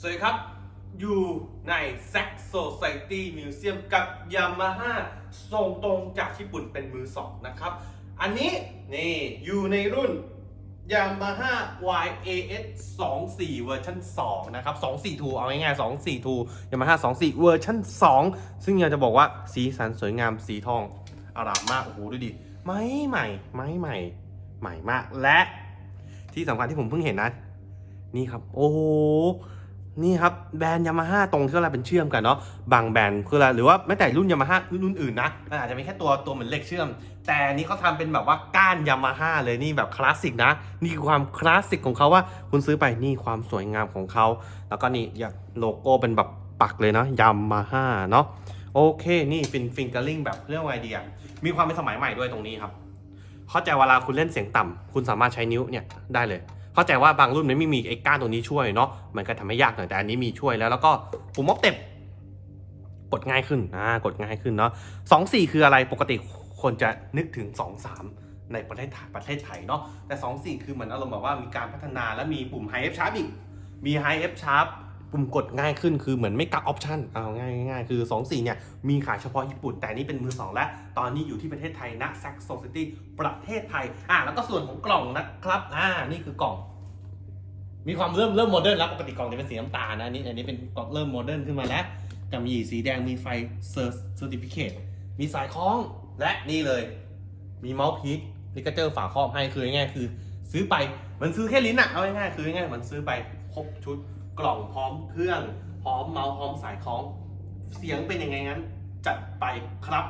สวัสดีครับ อยู่ใน Sax Society Museum กับ Yamaha ส่งตรงจากญี่ปุ่นเป็นมือสองนะครับ อันนี้นี่อยู่ในรุ่น Yamaha YAS 24เวอร์ชัน2นะครับ242เอาง่ายๆ242 Yamaha 24 เวอร์ชัน2ซึ่งอยากจะบอกว่าสีสันสวยงามสีทองอารามมาก โอ้โห ดูดิ ไม้ใหม่ ไม้ใหม่ ใหม่มาก และที่สำคัญที่ผมเพิ่งเห็นนะ นี่ครับ โอ้โห นี่ครับแบรนด์ยามาฮ่าตรงที่เราเป็นเชื่อมกันเนาะบางแบรนด์คืออะไรหรือว่าแม้แต่รุ่นยามาฮ่ารุ่นอื่นนะมันอาจจะมีแค่ตัวตัวเหมือนเหล็กเชื่อม แต่นี้เขาทำเป็นแบบว่าก้านยามาฮ่าเลยนี่แบบคลาสสิกนะ นี่คือความคลาสสิกของเขาว่าคุณซื้อไปนี่ความสวยงามของเขาแล้วก็นี่อย่างโลโก้เป็นแบบปักเลยเนาะยามาฮ่าเนาะโอเคนี่ฟินฟิงเกอร์ลิงแบบเรียกว่าไงดีอะมีความเป็นสมัยใหม่ด้วยตรงนี้ครับเข้าใจเวลาคุณเล่นเสียงต่ำคุณสามารถใช้นิ้วเนี่ยได้เลย เข้าใจว่าบางรุ่นมันไม่มีไอ้ก้านตรงนี้ช่วยเนาะมันก็ทำให้ยากหน่อยแต่อันนี้มีช่วยแล้ว แล้วก็ปุ่มม็อบเต็มกดง่ายขึ้นอ่ากดง่ายขึ้นเนาะสองสี่คืออะไรปกติคนจะนึกถึงสองสามในประเทศไทยประเทศไทยเนาะแต่สองสี่คือเหมือนอารมณ์แบบว่ามีการพัฒนาและมีปุ่ม High F Sharp อีกมี High F Sharp ปุุ่่มกดง่ายขึ้นคือเหมือนไม่กักออปชันเอาง่ายง่ายคือ 2 4 เนี่ย มีขายเฉพาะญี่ปุ่น แต่นี่เป็นมือ 2 และตอนนี้อยู่ที่ประเทศไทยนะ Sax Society ประเทศไทย อะ แล้วก็ส่วนของกล่องนะครับ อ่า นี่คือกล่อง มีความเริ่มเริ่มโมเดิร์นแล้วปกติกล่องจะเป็นสีน้ำตาลนะนี่อันนี้เป็นกล่องเริ่มโมเดิร์นขึ้นมาแล้วกับมีสีแดงมีไฟเซอร์เซอร์ติฟิเคตมีสายคล้องและนี่เลย มีเมาส์พีคลิกเจอร์ฝาครอบให้คือง่ายคือ ซื้อไปเหมันซื้อแค่ลิ้นอะเอาง่ายๆคือง่ายๆเหมันซื้อไปครบชุด กล่องพร้อมเครื่อง พร้อมเมาส์พร้อมสายคล้อง เสียงเป็นยังไงงั้น จัดไปครับ